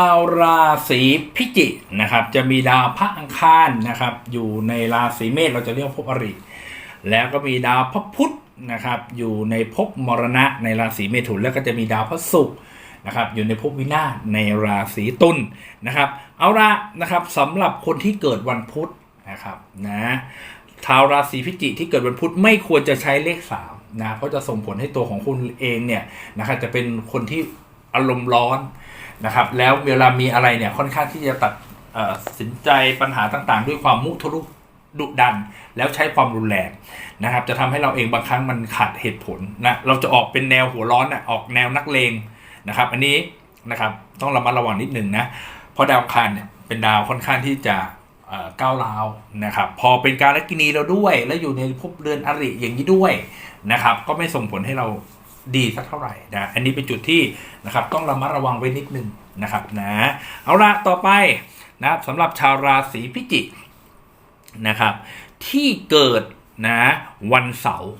าวราศีพิจิกนะครับ จะมีดาวพระอังคารนะครับ อยู่ในราศีเมษเราจะเรียกภพอริ แล้วก็มีดาวพระพุธนะครับ อยู่ในภพมรณะในราศีเมถุนแล้วก็จะมีดาวพระศุกร์นะครับ อยู่ในภพวินาศในราศีตุลนะครับ เอาละนะครับสำหรับคนที่เกิดวันพุธนะครับนะชาวราศีพิจิกที่เกิดวันพุธไม่ควรจะใช้เลขสามนะเพราะจะส่งผลให้ตัวของคุณเองเนี่ยนะครับจะเป็นคนที่อารมณ์ร้อน นะครับแล้วเวลามีอะไรเนี่ยค่อนข้างที่จะตัดสินใจปัญหาต่างๆ ด้วยความมุทะลุดุดัน แล้วใช้ความรุนแรงนะครับ จะทำให้เราเองบางครั้งมันขาดเหตุผลนะเราจะออกเป็นแนวหัวร้อนนะออกแนวนักเลงนะครับ อันนี้นะครับต้องระมัดระวังนิดนึงนะเพราะดาวอังคารเนี่ยเป็นดาวค่อนข้างที่จะก้าวร้าวนะครับ พอเป็นการลกินีเราด้วย แล้วอยู่ในภพเรือนอริอย่างนี้ด้วยนะครับ ก็ไม่ส่งผลให้เรา ดีสักเท่าไหร่นะอันนี้เป็นจุดที่นะครับต้องระมัดระวังไว้นิดนึงนะครับนะเอาละต่อไปนะครับสำหรับชาวราศีพิจิกนะครับที่เกิดนะวันเสาร์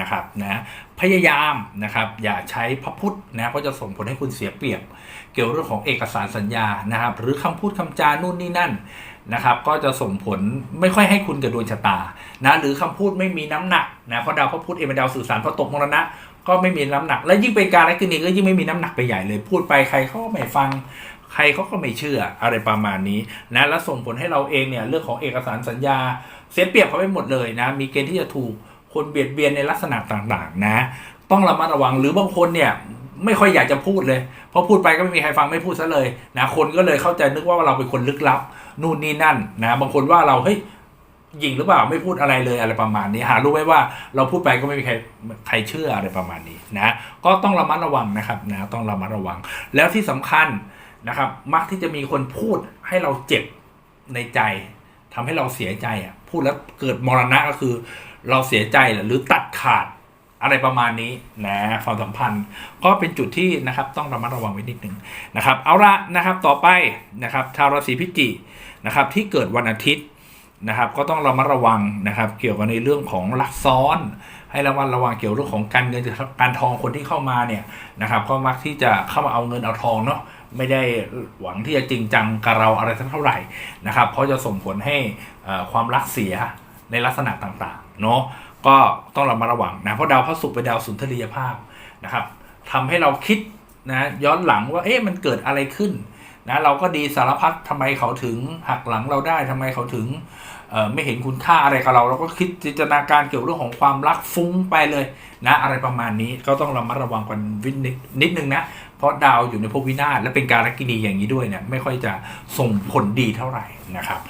นะครับนะพยายามนะครับอย่าใช้พระพุทธนะเพราะจะส่งผลให้คุณเสียเปรียบ เกี่ยวเรื่องของเอกสารสัญญานะครับ หรือคำพูดคำจานู่นนี่นั่น นะครับก็จะส่งผลไม่ค่อยให้คุณกับดวงชะตานะหรือคำพูดไม่มีน้ำหนักนะเพราะดาวพระพุธเองเป็นดาวสื่อสารพอตกมรณะก็ไม่มีน้ำหนัก และยิ่งเป็นการลักษณีก็ยิ่งไม่มีน้ำหนักไปใหญ่เลย พูดไปใครเขาไม่ฟังใครเขาก็ไม่เชื่ออะไรประมาณนี้นะและส่งผลให้เราเองเนี่ยเรื่องของเอกสารสัญญา เสียเปรียบเขาไปหมดเลยนะมีเกณฑ์ที่จะถูกคนเบียดเบียนในลักษณะต่างๆนะต้องระมัดระวังหรือบางคนเนี่ยไม่ค่อยอยากจะพูดเลย เพราะพูดไปก็ไม่มีใครฟังไม่พูดซะเลยนะคนก็เลยเข้าใจนึกว่าเราเป็นคนลึกลับ นู่นนี่นั่นนะบางคนว่าเราเฮ้ยหญิงหรือเปล่าไม่พูดอะไรเลยอะไรประมาณนี้หารู้ไหมว่าเราพูดไปก็ไม่มีใครใครเชื่ออะไรประมาณนี้นะก็ต้องระมัดระวังนะครับนะต้องระมัดระวัง แล้วที่สำคัญนะครับ มักที่จะมีคนพูดให้เราเจ็บในใจทำให้เราเสียใจอะพูดแล้วเกิดมรณะก็คือ เราเสียใจหรือตัดขาด อะไรประมาณนี้นะความสัมพันธ์ก็เป็นจุดที่นะครับต้องระมัดระวังไว้นิดหนึ่งนะครับเอาละนะครับต่อไปนะครับชาวราศีพิจิกนะครับที่เกิดวันอาทิตย์นะครับก็ต้องระมัดระวังนะครับ เกี่ยวกับในเรื่องของลักซ้อน ให้ระมัดระวังเกี่ยวเรื่องของการเงินการทองคนที่เข้ามาเนี่ยนะครับก็มักที่จะเข้ามาเอาเงินเอาทองเนาะไม่ได้หวังที่จะจริงจังกับเราอะไรสักเท่าไหร่นะครับ เพราะจะส่งผลให้อ่อความรักเสียในลักษณะต่างๆเนาะ ก็ต้องระมัดระวังนะเพราะดาวพระศุกร์เป็นดาวสุนทรียภาพนะครับทำให้เราคิดนะย้อนหลังว่าเอ๊ะมันเกิดอะไรขึ้นนะเราก็ดีสารพัดทำไมเขาถึงหักหลังเราได้ทำไมเขาถึงไม่เห็นคุณค่าอะไรกับเรา เราก็คิดจินตนาการเกี่ยวเรื่องของความรักฟุ้งไปเลยนะอะไรประมาณนี้ก็ต้องระมัดระวังกันวินิดนิดนึงนะ เพราะดาวอยู่ในภพวินาศและเป็นการลักินีอย่างนี้ด้วยเนี่ยไม่ค่อยจะส่งผลดีเท่าไหร่นะครับ